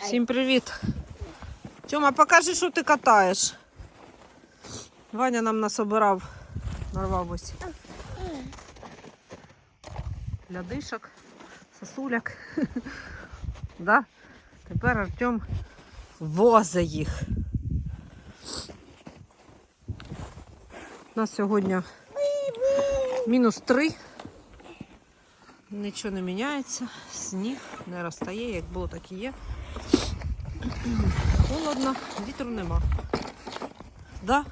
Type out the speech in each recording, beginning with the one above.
Всім привіт. Тьома, покажи, що ти катаєш. Ваня нам насобирав, нарвав ось. Лядишок, сосуляк. да? Тепер Артем возить їх. У нас сьогодні мінус три. Нічого не міняється, сніг не розтає, як було, так і є. Холодно, вітру нема. Да?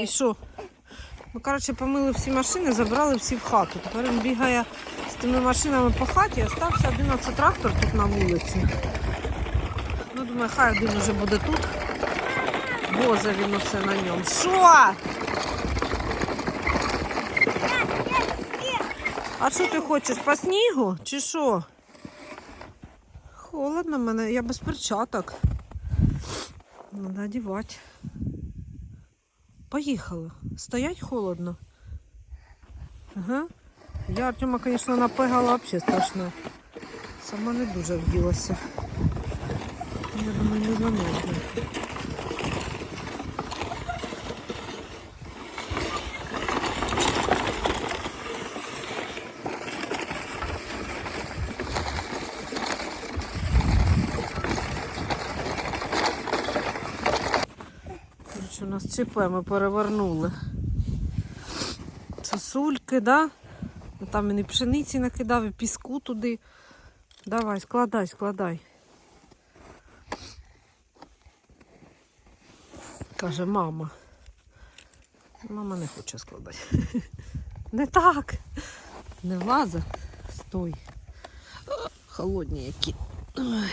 І що? Ми, коротше, помили всі машини, забрали всі в хату. Тепер він бігає з тими машинами по хаті, остався один оце трактор тут на вулиці. Ну, думаю, хай один вже буде тут. Воза він усе на ньому. Що? А що ти хочеш? По снігу чи що? Холодно мене, я без перчаток. Надо одягати. Поїхали. Стоять холодно. Ага. Я Артема, звісно, напигала взагалі страшно. Сама не дуже вділася. Я думаю, не замерзне. Короче, у нас ЧП ми перевернули. Сосульки, да? Там він і пшениці накидав, і піску туди. Давай, складай, складай. Каже, мама. Мама не хоче складати. Не так. Не влаза. Стой. Холодні які. Ой.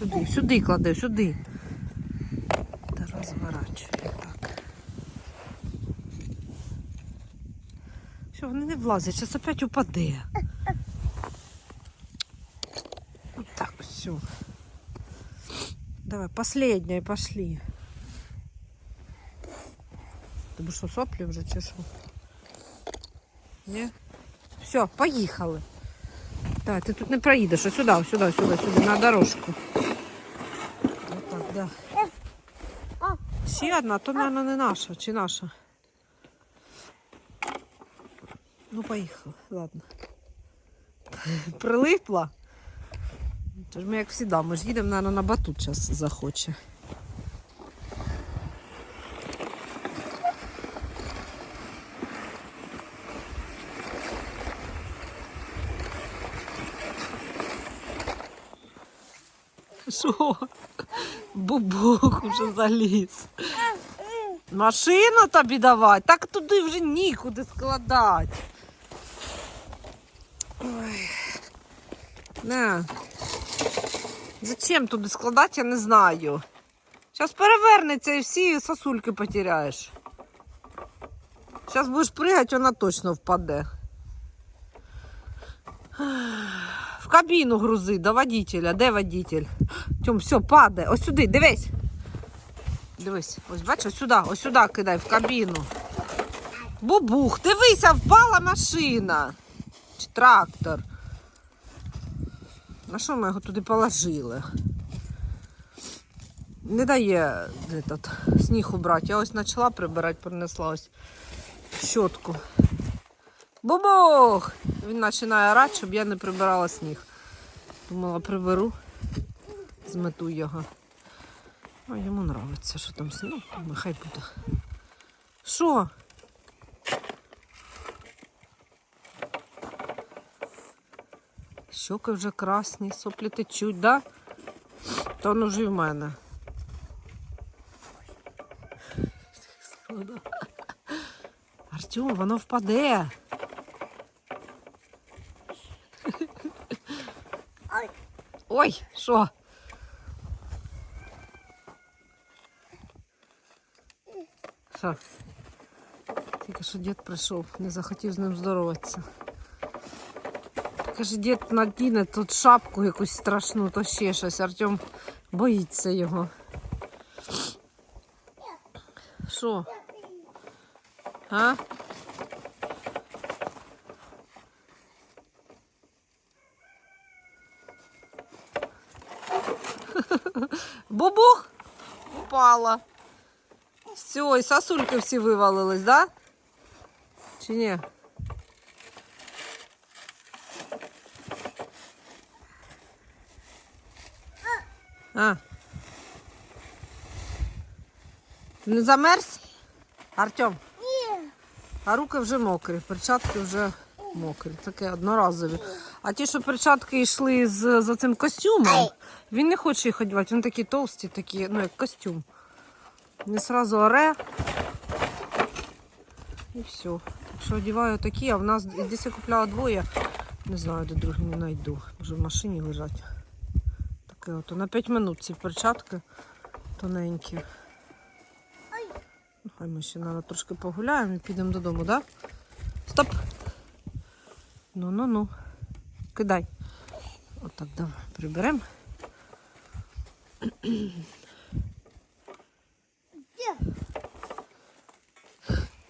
Сюди, сюди клади, сюди. Та розворачує так. Все, вони не влазять, зараз опять упаде. Вот так, все. Давай, последняя, пошли. Тобі що, соплі вже чи що? Ні? Все, поїхали. Так, ти тут не проїдеш, а сюди, сюди, сюди, сюди, на дорожку. Отак, да. Ще одна, то, мабуть, не наша, чи наша. Ну, поїхали, ладно. Прилипла. Тож ми як завжди, ми ж їдемо, мабуть, на батут зараз захоче. Що? Бубок уже заліз. Машину тобі давати? Так туди вже нікуди складати. Ой. На. Зачем туди складати, я не знаю. Зараз перевернеться і всі сосульки потеряєш. Зараз будеш пригати, вона точно впаде. Кабіну грузи до водителя. Де водитель? Тьом, все, падає. Ось сюди, дивись. Дивись, ось бачиш, ось сюди, ось сюди кидай, в кабіну. Бубух, дивися, впала машина. Чи трактор. На що ми його туди положили? Не дає этот, сніг убрати. Я ось почала прибирати, принесла ось щотку. Бубух! Він починає орати, щоб я не прибирала сніг. Думала, приберу, змету його. А йому подобається, що там сніг. Ну, нехай буде. Що? Щоки вже красні, соплі течуть, да? Воно вже і в мене. Артем, воно впаде. Ой, що? Що? Тільки що дід прийшов, не захотів з ним здороватися. Каже, дід надіне тут шапку якусь страшну, то ще щось. Артем боїться його. Що? А? Бубу упала. Все, і сосульки всі вивалились, да? Чи ні? А. Ти не замерз? Артем? Ні. А руки вже мокрі, перчатки вже мокрі, таке одноразові. А ті, що перчатки йшли з, за цим костюмом, він не хоче їх одягати, він такі товсті, такі, ну як костюм. Не сразу оре. І все. Так що одягаю такі, а в нас десь я купляла двоє. Не знаю, де другі не знайду. Вже в машині лежать. Таке от. На 5 минут ці перчатки тоненькі. Ну, Хай ми ще наверно, трошки погуляємо і підемо додому, так? Да? Стоп! Ну, ну, ну. Кидай. Отак, давай, приберемо.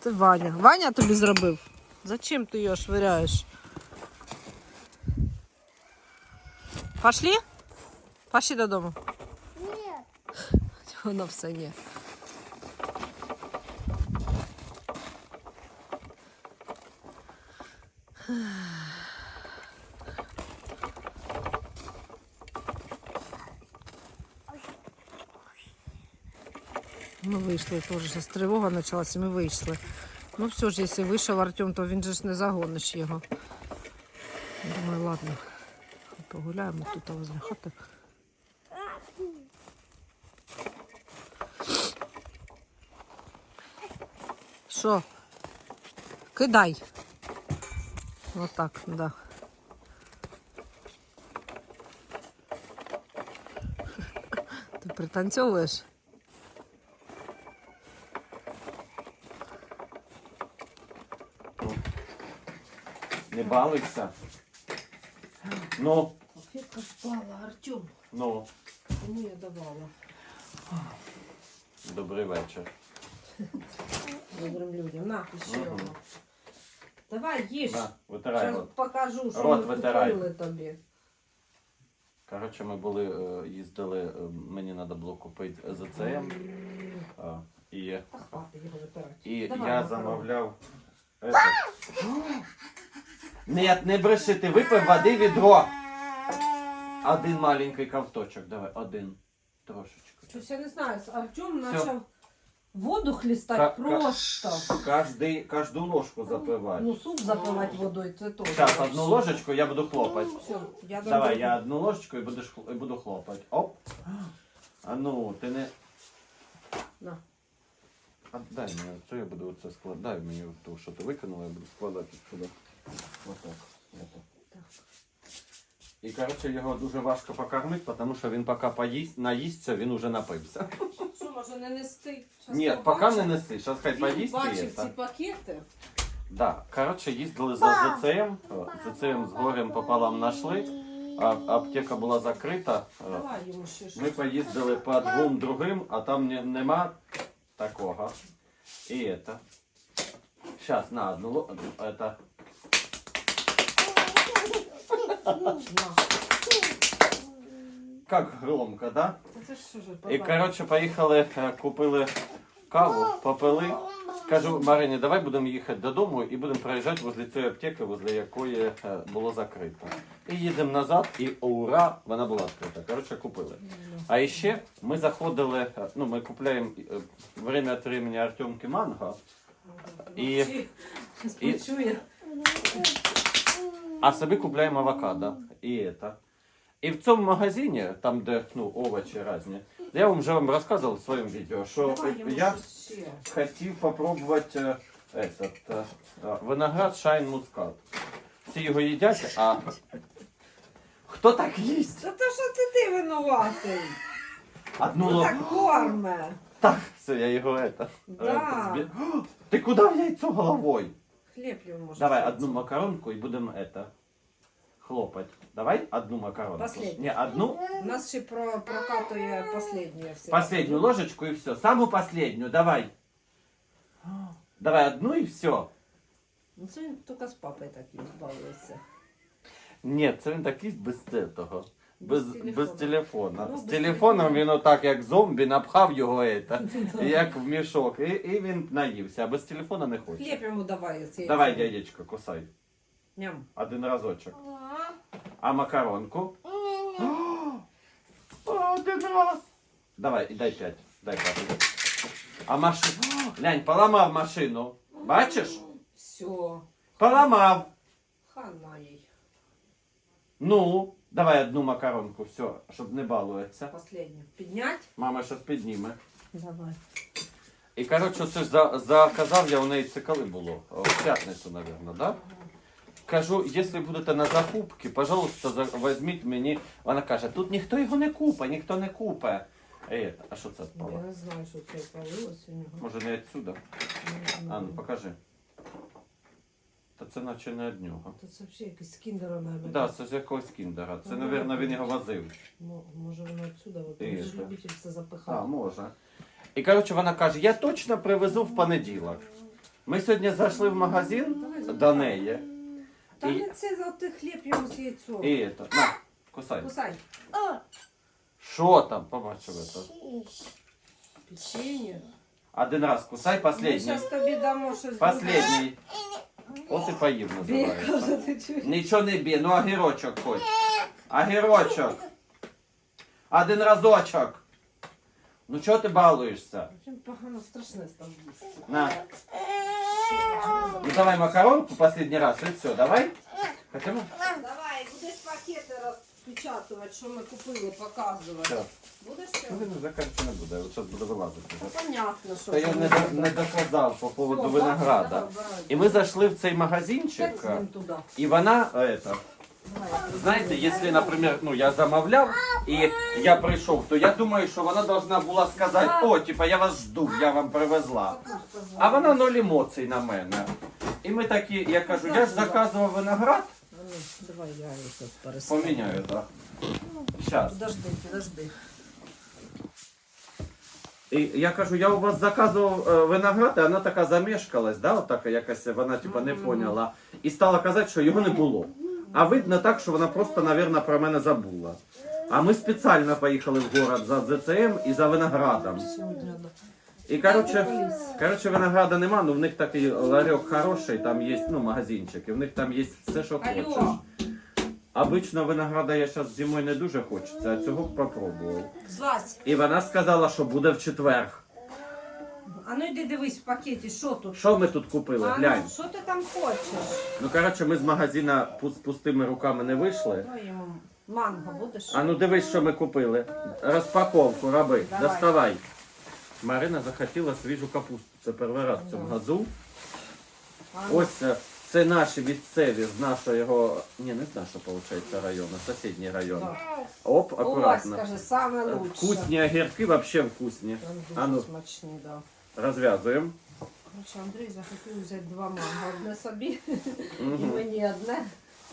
Це Ваня. Ваня тобі зробив. Зачем ти його швиряєш? Пошли? Пошли додому. Ні. Воно все є. Ми вийшли теж. Тривога почалася, ми вийшли. Ну все ж, якщо вийшов Артем, то він же ж не загониш його. Думаю, ладно. Погуляємо тут возле хати. Що? Кидай. Отак, да. Ти пританцьовуєш? Не балуйся. Ну, Конфетка впала, Артем. ну, Кому я давала? добрий вечір. Добрим людям. На, ще Мгм. одну. Давай, їж. На, витирай Зараз рот. покажу, що Рот ми витирай. купили тобі. Коротше, ми були, е, їздили, е, мені треба було купити ЗЦМ. е, І, Та хватить його витирати. і Давай, я макарон. замовляв. Этот. Ні, не бреши, ти випив води відро. Один маленький ковточок, давай, один. Трошечки. Щось я не знаю, Артем Всё. почав воду хлістати ка- просто. Каждый, каждую ложку запивай. Ну, суп запивати водою, це теж. Сейчас одну ложечку я буду хлопать. Все, я Давай, я одну ложечку і будеш хл- і буду хлопати. Оп. А ну, ти не. На. А дай мені це я буду це складати. Дай мені ту, що ти викинула, я буду складати сюди. Отак. Отак. Так. І коротше його дуже важко покормити, тому що він поки поїсть, наїсться, він уже напився. Що, може не нести? Щас Ні, побачимо. поки не неси, зараз хай Він поїсть і бачив ці пакети. Да. Коротше, їздили за ЗЦМ. ЗЦМ з горем пополам знайшли, а аптека була закрита. Давай йому ще щось. Ми поїздили по двом другим, а там не, нема такого. І это. Сейчас на одну ло- это. Как громко, да? Це що ж, І коротше поїхали, е, купили каву, попили. Кажу, Марині, давай будемо їхати додому і будемо проїжджати возле цієї аптеки, возле якої е, було закрито. І їдемо назад, і ура, вона була відкрита. Коротше, купили. А ще ми заходили, е, ну ми купляємо е, время від времени Артемки манго, і- і- а собі купляємо авокадо. І это. І в цьому магазині, там де ну, овочі різні, я вам вже вам розказував в своєму відео, що Давай йому я щось ще. хотів попробувати е, этот, е, е, виноград Шайн Мускат. Всі його їдять, а хто так їсть? Та то що це ти винуватий? Одну Ну лоб. так корме. Так, все, я його это. Да. е, збі- О, Ти куди в яйцо головою? Хліб йому може. Давай взяти. одну макаронку і будемо это хлопать. Давай одну макаронку. Последню. Не, одну. У нас ще про, прокатує останнє все. Последнюю ложечку и все. Самую последнюю, давай. Давай одну и все. Ну це він тільки з папою так і збавився. Ні, це він такий без цього. Без, Без без телефона. Ну, З без телефоном телефона. він отак, як зомбі, напхав його ета, як в мішок. І, і він наївся, а без телефона не хоче. Хліб йому давай. ці- Давай, дядечко, кусай. Ням. Один разочок. А макаронку? Один раз. Давай, і дай п'ять. Дай п'ять. А машину. Глянь, поламав машину. Бачиш? Все. Поламав. Хана їй. Ну, давай одну макаронку, все, щоб не балується. Последню. Піднять? Мама щось підніме. Давай. І коротше, це ж за, заказав я у неї це коли було? В п'ятницю, мабуть, да? Кажу, якщо будете на закупки, пожалуйста, за- візьміть мені. Вона каже, тут ніхто його не купить, ніхто не купить. Е, а що це Я впало? не знаю, що це палилось у нього. Може не відсюди? А, ну покажи. Та це наче не від нього. Тут це взагалі якийсь кіндера, мабуть. Так, да, це з якогось кіндера. Це, Ага. мабуть, він його возив. Мо- Може воно відсюди, от він ж любитель все А, запихав. може. І коротше вона каже, я точно привезу в понеділок. Ми сьогодні зайшли в магазин до неї. Та І- не це за ти хліб йому з яйцом. І это, на, кусай. Кусай. Що там? Побачив це. Печенье. Один раз кусай, Ми последній. зараз тобі дамо щось. Последній. От і поїв Бігав, називається. Нічого не б'є, ну огірочок хоч. Огірочок. Один разочок. Ну чого ти балуєшся? Чим погано страшне стало їсти. На. Ну давай макаронку последний раз, і все, давай. Хотимо? Давай, розпечатувати, що ми купили, показувати. Все. Будеш ще? Він вже коротше не буде, от зараз буде вилазити. Ну, понятно, що. Та я не, до- не доказав по поводу винограда. І ми зайшли в цей магазинчик, туди. і вона, это, знаєте, якщо, наприклад, ну, я замовляв, і я прийшов, то я думаю, що вона должна була сказати, о, типа, я вас жду, я вам привезла. А вона ноль емоцій на мене. І ми такі, я кажу, я ж заказував виноград, А ну, Давай я її тут переставлю. поміняю, так. Щас. Подожди, подожди. І я кажу, я у вас заказував е, виноград, і вона така замешкалась, да, от якась вона типа не поняла. І стала казати, що його не було. А видно так, що вона просто, мабуть, про мене забула. А ми спеціально поїхали в город за ДЦМ і за виноградом. Сьогодні, да. І коротше, коротше, винограда нема, ну в них такий ларьок хороший, там є ну, магазинчик, і в них там є все, що Алло. хочеш. Обично винограда я зараз зимою не дуже хочеться, а цього б попробував. Злазь. І вона сказала, що буде в четвер. А ну йди дивись в пакеті, що тут? Що ми тут купили? А Глянь. ну, що ти там хочеш? Ну, коротше, ми з магазина пу- з пустими руками не вийшли. Йому манго будеш? А ну дивись, що ми купили. Розпаковку роби. Давай. Доставай. Марина захотіла свіжу капусту. Це перший раз в цьому году. Ось е, це наші місцеві з нашого, ні, не з нашого, виходить, району, сусідній район. Оп, акуратно. скажи, саме лучше. Вкусні огірки, вообще вкусні. А ну. смачні, да. Розв'язуємо. Короче, Андрій захотів взяти два манго. Одне собі і мені одне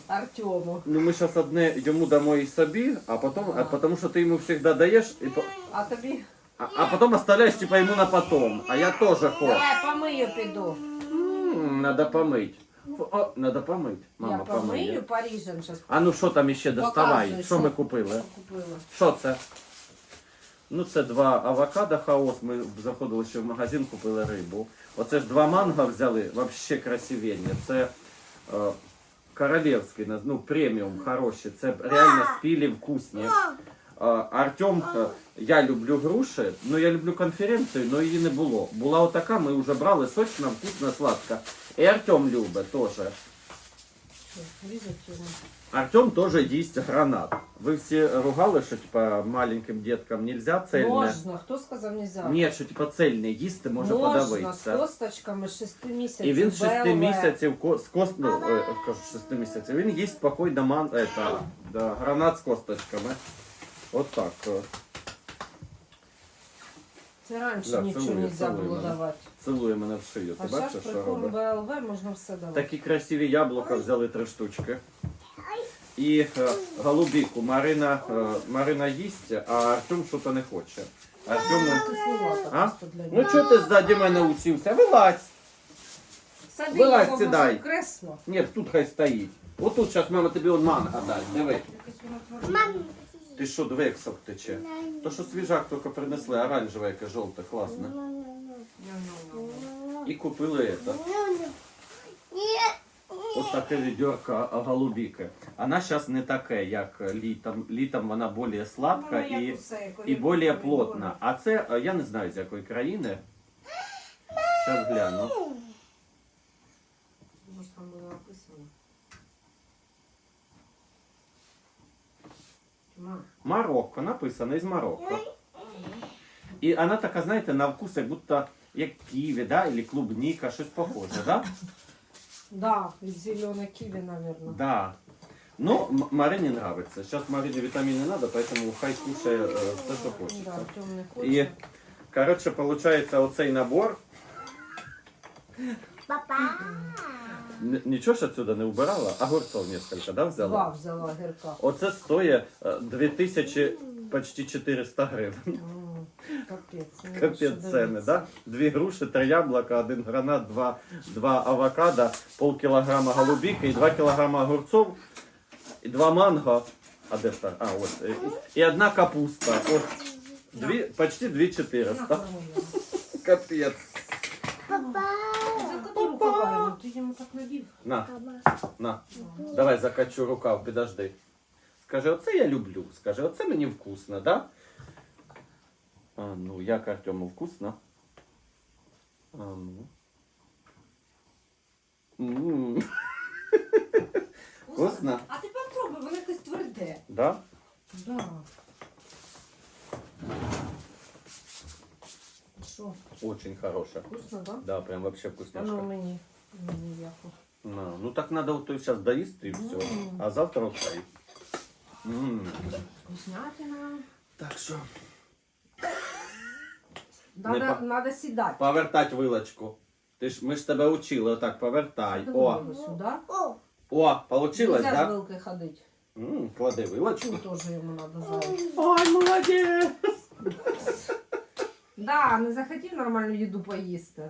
Артему. Ну ми зараз одне йому дамо і собі, а потім, а, тому що ти йому завжди даєш, і, по- А тобі? а, а потім оставляєш типа йому на потом. А я теж хочу. Давай помию піду. М, Надо помыть. Фу, О, надо помыть. Мама Я помию, помиє. поріжем зараз. А ну що там іще доставай? Показуй, Що що. ми купили? Купила. Що це? Ну це два авокадо хаос. Ми заходили ще в магазин, купили рибу. Оце ж два манго взяли, вообще красивенні. Це е, королевський, наз- ну преміум хороші. Це реально спілі вкусні. Е, Артем, е, я люблю груші, ну я люблю конференцію, але її не було. Була отака, ми вже брали сочна, вкусна, сладка. І Артем любить теж. Артем тоже їсть гранат. Ви всі ругали, що типа маленьким діткам нельзя цельне. Можна, хто сказав нельзя? Ні, що типа цельне їсти може Можна, з косточками 6 місяців. І він з 6 БЛВ. місяців ко- з кост... ну, е, кажу, 6 місяців. Він їсть спокійно ман... это, да, гранат з косточками. От так. е. Це раніше Да, нічого цілує, нельзя цілує було мене. давати. Цілує мене в шию. А Ти зараз бачиш, при що робить? БЛВ можна все давати. Такі красиві яблука взяли три штучки. І е, голубіку. Марина, е, Марина їсть, а Артем щось не хоче. Артему... Кисловато А? просто для Ну нього. чого ти ззаді мене усівся? Вилазь! Сади вилазь, його, сідай. може, в кресло. Ні, тут хай стоїть. Отут зараз мама тобі он манго дасть. Диви. Мам, Ти що, двексок тече? То, що свіжак тільки принесли, оранжеве, яке жовте, класне. І купили це. Ось таке відерка голубіки. Вона зараз не таке, як літом. Літом вона більш сладка Ну, і, і більш плотна. А це, е, я не знаю з якої країни. Зараз гляну. Може там було написано. Ма. Марокко, написано із Марокко. І вона така, знаєте, на вкус, як будто як ківі, да? Или клубніка, щось похоже, да? Да, від зеленой киви, наверное. Да. Ну, М- Марине нравится. Сейчас Марине витамины надо, поэтому хай кушає е, все, що Да, хочеться. Не І, хоче. коротше, оцей набор. Папа. Н- Нічого ж отсюда не убирала, огурцов несколько, да, взяла? Два взяла гірка. Оце стоїть е, 2000, почти 400 гривень. М, Капець. ну, що Капець ціни, да? Дві груші, три яблука, один гранат, два, два авокадо, пол кілограма голубіки і два кілограма огурцов, і два манго. А де ж? А, ось. І, і одна капуста. Ось. Дві, почти 2400. Накормила. Капець. На, на. Давай закачу рукав, підожди. Скажи, оце я люблю. Скажи, оце мені вкусно, да? А ну, як Артему вкусно? А ну. М, Вкусно? А ти попробуй, воно якесь тверде. Да? Да. Що, Очень хороше. вкусно, да? Да, прям вообще А ну вкусняшка. мені. Мені яко. На, ну так надо вот сейчас доесть и все. А завтра вот хай. М. Вкуснятина. Так що. Надо, по- надо сідати. Повертать вилочку. Ти ж, ми ж тебе учили, отак повертай. О, сюди. О. о, получилось, Нельзя з да? вилкою ходити. М, клади вилочку. Чу теж йому надо зайти. Ой, молодець! Да, не захотів нормальну їду поїсти.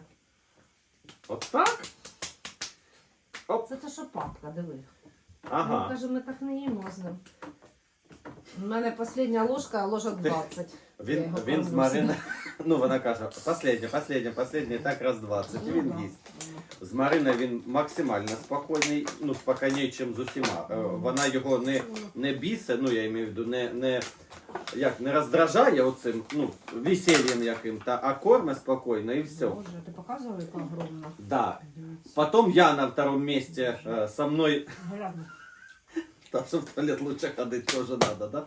От так? Це те, що папка, диви. Ага. каже, ми так не їмо з ним. У мене остання ложка, а ложок 20. Я Він, його він з Марини. Ну, вона каже, последнє, последнє, і так раз 20. І він Ну, їсть. З Мариною він максимально спокійний, ну, спокійніше, ніж з усіма. Е, Вона його не, не бісе, ну я маю в виду, не, не, як, не роздражає оцим, ну, весельем яким, та, а корме спокійно і все. Боже, ти показував, яка огромна? Да. Дивіться. Потом я на втором месте э, со мной, Глянь. потому что в туалет лучше ходить тоже надо, да?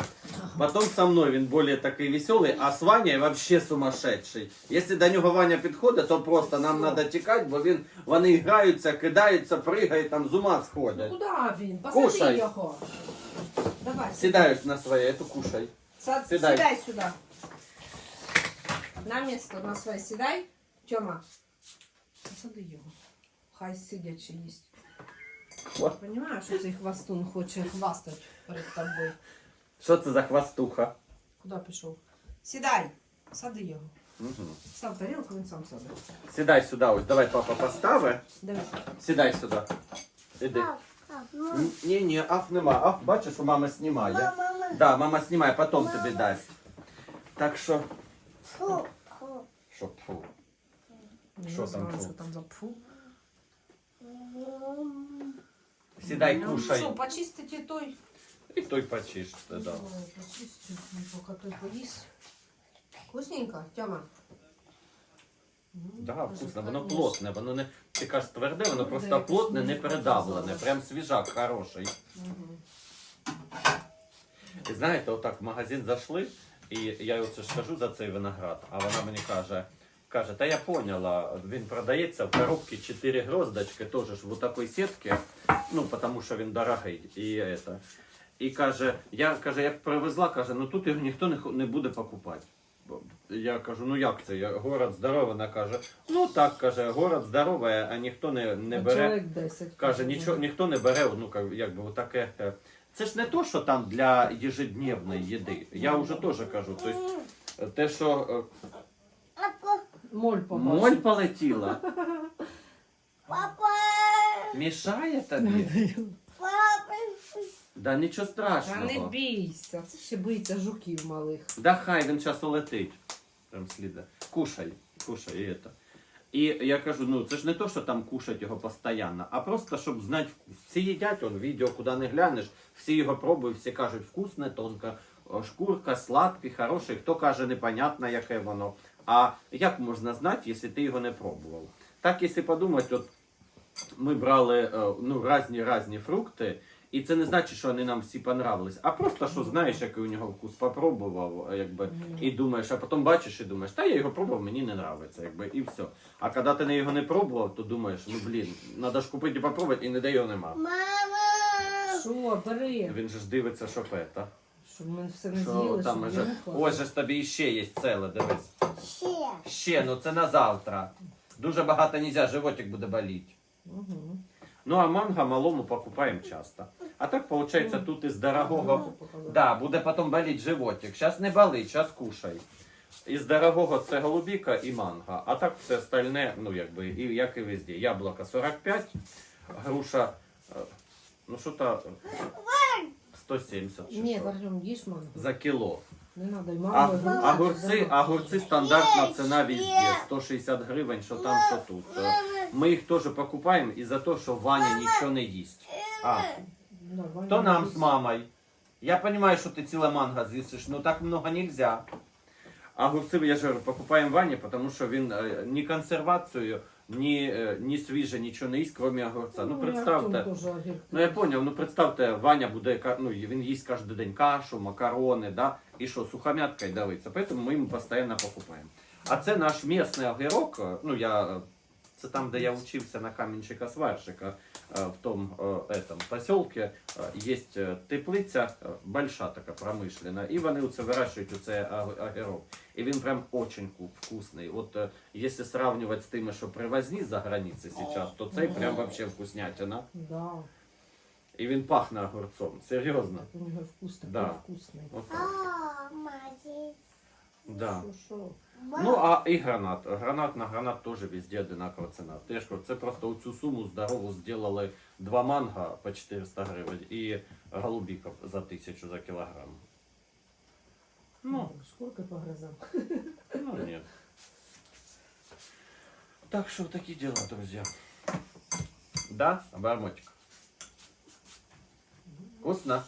Потом со мной він более такий веселий, а з Ваней вообще сумасшедший. Якщо до нього Ваня підходить, то просто нам Всё. треба тікати, бо він, вони граються, кидаються, пригають, там з ума Ну сходять. куди він? Посади Кушай. його. Давай. Сідають на своє, эту кушай. Сад, Сідай. сідай. сюди. На місце на своє сідай. Тьома. Посади його. Хай сидячи їсть. О. Понимаєш, що цей хвастун хоче хвастати перед тобою. Що це за хвастуха? Куди пішов? Сідай. Сади його. Угу. Став тарілку, він сам сади. Сідай сюди, ось давай папа постави. Дивись. Сідай сюди. Іди. Пап. Пап. Мама. Н- Ні, ні, аф нема. Аф, бачиш, у мами знімає. Мама. Да, мама знімає, потом тобі дасть. Так що. Фу. Фу. Що фу. Не Що там знаю, фу? що там за пфу. Сідай, Ну, кушай. Що, почистити той? І той почиш. Да. Ну, поки той поїсть. Вкусненько, Тьома? Ну, Да, вкусно, воно плотне, воно не ти кажеш тверде, воно просто плотне, не передавлене, прям свіжак хороший. Мгм. І знаєте, отак в магазин зайшли, і я оце ж кажу за цей виноград, а вона мені каже, каже, та я поняла, він продається в коробці 4 гроздочки, теж ж в такій сітці, ну, тому що він дорогий. І, это. і каже, я каже, як привезла, каже, ну тут його ніхто не, не буде покупати. Я кажу, ну як це? Я, город здоровий, вона каже, ну так каже, город здоровий, а ніхто не, не бере. 10. Каже, нічого, ніхто не бере, ну якби таке. Це ж не то, що там для ежедневної їди. Я вже теж кажу. Тобто, те, що Моль е, моль полетіла, Папа. мішає тобі. Папа. Да нічого страшного. Та не бійся, це ще боїться жуків малих. Да хай він час улетить. Прям сліда. Кушай, кушай і это. І я кажу, ну це ж не то, що там кушать його постійно, а просто щоб знати вкус. Всі їдять, он відео, куди не глянеш, всі його пробують, всі кажуть, вкусне, тонка шкурка, сладкий, хороший. Хто каже, непонятно, яке воно. А як можна знати, якщо ти його не пробував? Так, якщо подумати, от ми брали е, ну, різні різні фрукти, і це не значить, що вони нам всі понравились, а просто що знаєш, який у нього вкус попробував, е, якби, і думаєш, а потім бачиш і думаєш, та я його пробував, мені не нравиться, якби, і все. А коли ти не його не пробував, то думаєш, ну блін, треба ж купити і попробувати, і ніде його нема. Мама. Що, бери, Він же ж дивиться, що пета. щоб ми все не Що з'їли, там щоб я не. Ось же ж тобі іще є ціле, дивись. Ще. Ще, ну це на завтра. Дуже багато нельзя, животик буде боліти. Угу. Ну а манго малому покупаємо часто. А так виходить тут із дорогого. Да, буде потім боліти животик. Зараз не болить, зараз кушай. Із дорогого це голубіка і манго. А так все остальне, ну якби, і як і везде. Яблука 45, груша, е, ну що то 170 чи Ні, що. Артем, їж манго. за кіло. Не треба, і А, манго, і огурці, огурці стандартна ціна везде. 160 гривень, що там, що тут. Е, Ми їх теж покупаємо і за те, що Ваня нічого не їсть. А, Да, то нам їсть. з мамою. Я понимаю, що ти ціле манго з'їсиш, но так много нельзя. А огурці, я ж говорю, покупаємо Вані, тому що він е, ні консервацію, ні, е, ні свіже, нічого не їсть, крім огурця. Ну, і представте. Ну я поняв, ну представте, Ваня буде ну, він їсть кожен день кашу, макарони, да, і що, сухомятка і давиться. Поэтому ми йому постійно покупаємо. А це наш місний огірок. е, Ну я це там, де я вчився на камінчика сварщика е, в тому е, этом, поселке. е, Є е, теплиця, большая така промишлена, і вони оце вирощують оце ог- огірок. І він прям очень ку- вкусний. От якщо сравнювати з тими, що привозні за границі зараз, то цей прям вообще вкуснятина. Да, І він пахне огурцом. Серйозно. так нього Да. вкусний. От. А, молодець. Да. Що, що? Ну, а і гранат. Гранат на гранат теж везде одинакова ціна. Теж це просто оцю суму здорову зробили два манго по 400 гривень і голубіка за 1000 за кілограм. Ну, Шкурки погризав. ну нет. Так что такие дела, друзья. Да, обормотик. Вкусно.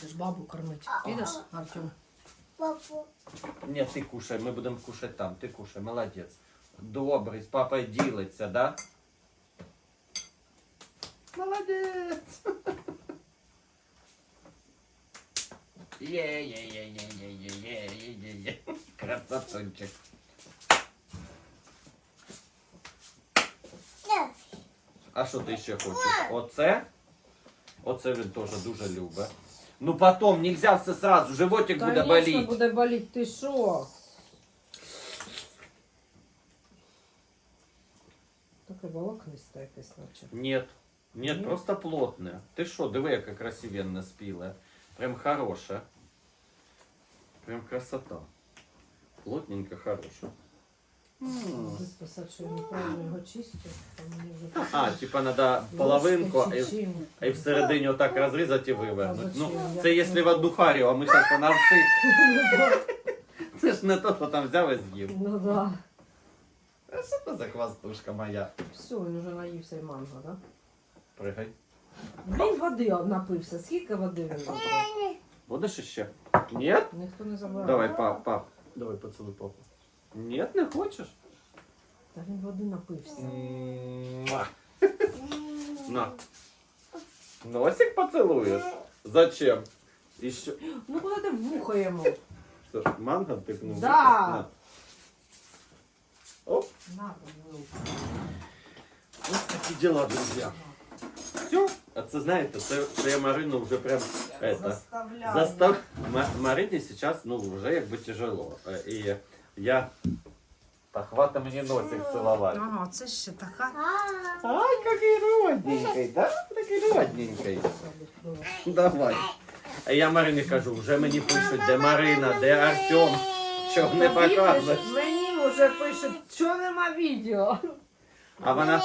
Ти ж бабу кормить. Підеш, Артем? Папу. Нет, ты кушай, мы будем кушать там. Ты кушай, молодец. Добрый, с папой делается, да? Молодец. Е-е-е-е-е-е-е-е-е. Красотунчик. Не. А що ти ще хочеш? Оце? Оце він теж дуже любить. Ну потом, нельзя все сразу, животик буде Конечно, болеть. буде боліти. Ти що? Таке волокнисте якесь наче. Нет. Нет, Ні? просто плотне. Ти що, диви, яка красивенна спіле. Прям хороша. Прям красота. Плотненько, хороша. М. Виписати, що я неправильно його чистю. а мені вже А, типа надо половинку і, чи чим. і всередині отак розрізати і вивернути. Ну, це якщо в одну харю, а ми зараз на всіх. Це ж не то, що там взяв і з'їв. Ну да. А що це за хвастушка моя? Все, він вже наївся і манго, да? Пригай. Він води напився. Скільки води він напив? Будеш іще? Ні? Ніхто не забирав. Давай, пап, пап. Давай поцілуй папу. Нет, не хочеш? Та він води напився. Муа. На. Носик поцелуєш? Зачем? І що? Ну куди ти вухо йому? Що ж, манго тикнув? Да. На. Оп, Надо було. ось такі діла, друзі. Все. А це знаєте, це, це я Марину вже прям это, Заставляю. Застав... Ма- Марине сейчас, ну, уже как бы тяжело. Э, И я... Так, хвата мне носик целовать. Ага, це ще така. Ай, какой родненький, да? Такий родненький. Давай. А я Марині кажу, вже мені пишуть, де Марина, де Артем. Чого не показує. Мені вже пишуть, що нема відео. А вона...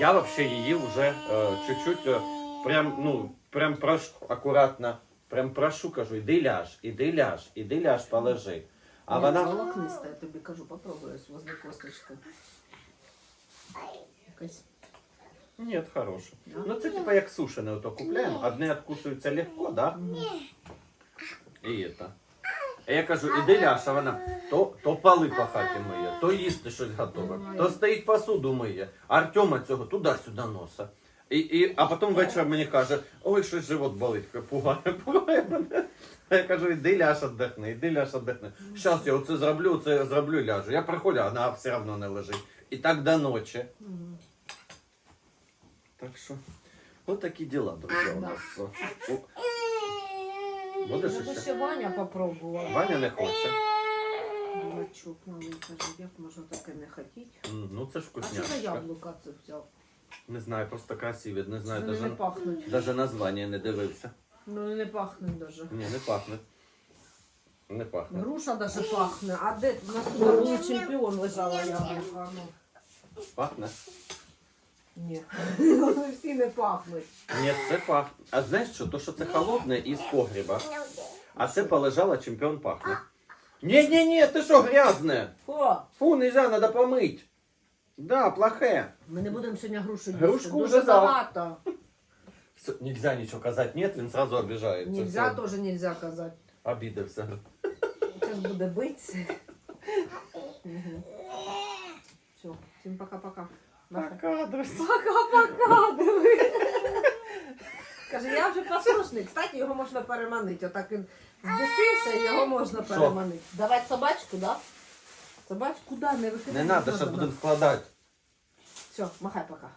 Я вообще її вже е, чуть-чуть е, прям, ну, прям прошу, акуратно, прям прошу, кажу, іди ляж, іди ляж, іди ляж, полежи. А Ні, вона. волокниста, я тобі кажу, попробуй ось возле косточки. Якась. Ні, хороше. Да? Ну це типа як сушене ото купляємо, одне відкусується легко, да? І це. А я кажу, іди ляж, а вона то, то пали по хаті миє, то їсти щось готове, то стоїть посуду миє. Артема цього туди-сюди носа. І, і, а потім ввечері мені каже, ой, щось живот болить, пугає, пугає мене. А я кажу, іди ляж віддихни, іди ляж віддихни. Щас я оце зроблю, це зроблю ляжу. Я приходжу, а вона все одно не лежить. І так до ночі. Так що, от такі діла, друзі, у нас. О, Будеш Треба ще? ще Ваня попробував. Ваня не хоче. Дурачок малий каже, як можна таке не хотіти. М, Ну це ж А що за яблука це взяв? Не знаю, просто красиві, не знаю, Вони не даже, пахнуть. даже названня не дивився. Ну не пахнуть даже. Ні, не пахне. Не пахне. Груша даже пахне. А де у нас тут був чемпіон лежала яблука? Ну. Пахне. Ні. Вони всі не пахнуть. Ні, це пахне. А знаєш що? То, що це холодне із погріба. А це полежала, чемпіон пахне. Ні, ні, ні, ти що грязне? О, Фу, нельзя, надо помить. Да, плохе. ми не будемо сьогодні грушу їсти. Грушку Дуже вже дав. багато. Все, нельзя нічого казати, нет, він сразу обіжається. Нельзя Все, теж нельзя казати. Обідався. Зараз буде битися. Все, всім пока-пока. Пока. Пока-пока, диви. Каже, я вже послушний. Кстати, його можна переманити. Отак він збесився, його можна переманити. Давай собачку, да? просто. куда куди не. Не надо, сейчас будем складать. Все, махай пока.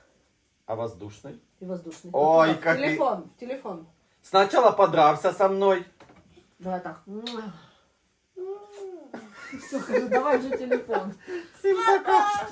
А воздушный? И воздушный. Ой, Пока. как ты- Телефон, телефон. Сначала подрался со мной. Давай так. Все, давай же телефон. Всем пока.